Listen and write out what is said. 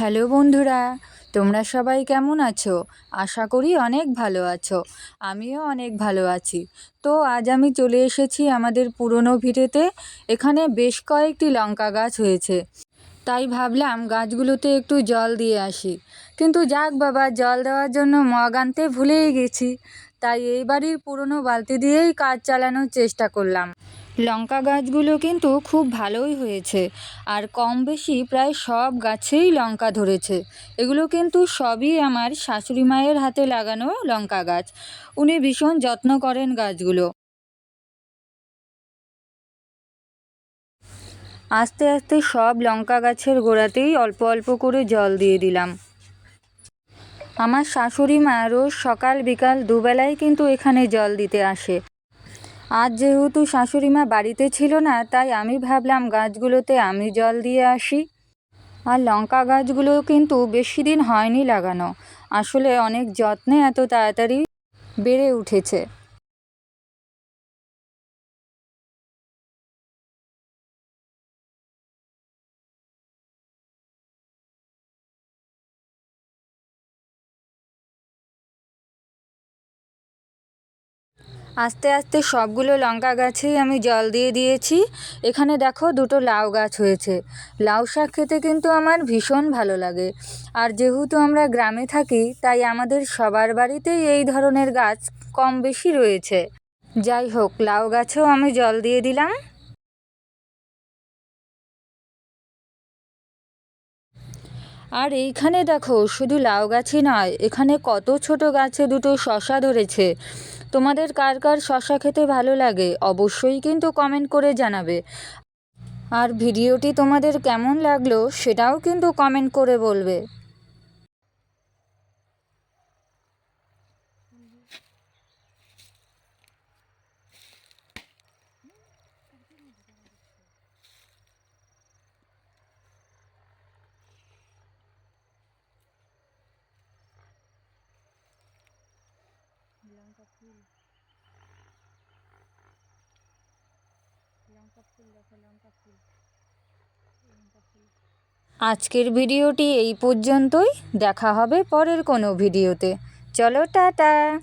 Hello বন্ধুরা, তোমরা সবাই কেমন আছো? আশা করি অনেক ভালো আছো। আমিও অনেক ভালো আছি। তো আজ আমি চলে এসেছি আমাদের পুরনো ভিটেতে এখানে বেশ কয়েকটি লঙ্কা গাছ হয়েছে। তাই ভাবলাম গাছগুলোতে একটু জল দিয়ে আসি। কিন্তু যাক বাবা, জল দেওয়ার জন্য মগ আনতে ভুলেই গেছি। তাই এই বাড়ির পুরনো বালতি দিয়েই কাজ চালানোর চেষ্টা করলাম। লঙ্কা গাছগুলো কিন্তু খুব ভালোই হয়েছে। আর কম বেশি প্রায় সব গাছেই লঙ্কা ধরেছে। এগুলো কিন্তু সবই আমার শাশুড়ি মায়ের হাতে লাগানো লঙ্কা গাছ। উনি ভীষণ যত্ন করেন গাছগুলো। আস্তে আস্তে সব লঙ্কা গাছের গোড়াতেই অল্প অল্প করে জল দিয়ে দিলাম। আমার শাশুড়ি মা রোজ সকাল বিকাল দুবেলায় কিন্তু এখানে জল দিতে আসে। আজ যেহেতু শাশুড়িমা বাড়িতে ছিল না, তাই আমি ভাবলাম গাছগুলোতে আমি জল দিয়ে আসি। আর লঙ্কা গাছগুলো কিন্তু বেশি দিন হয়নি লাগানো। আসলে অনেক যত্নে এত তাড়াতাড়ি বেড়ে উঠেছে। আস্তে আস্তে সবগুলো লঙ্কা গাছেই আমি জল দিয়ে দিয়েছি। এখানে দেখো দুটো লাউ গাছ হয়েছে। লাউ শাক খেতে কিন্তু আমার ভীষণ ভালো লাগে। আর যেহেতু আমরা গ্রামে থাকি, তাই আমাদের সবার বাড়িতেই এই ধরনের গাছ কম বেশি রয়েছে। যাই হোক, লাউ গাছেও আমি জল দিয়ে দিলাম। আর এইখানে দেখো, শুধু লাউ গাছই নয়, এখানে কত ছোট গাছে দুটো শশা ধরেছে। তোমাদের কার কার শশা খেতে ভালো লাগে, অবশ্যই কিন্তু কমেন্ট করে জানাবে। আর ভিডিওটি তোমাদের কেমন লাগল, সেটাও কিন্তু কমেন্ট করে বলবে। লঙ্কা ফুল। আজকের ভিডিওটি এই পর্যন্তই। দেখা হবে পরের কোনো ভিডিওতে। চলো টাটা।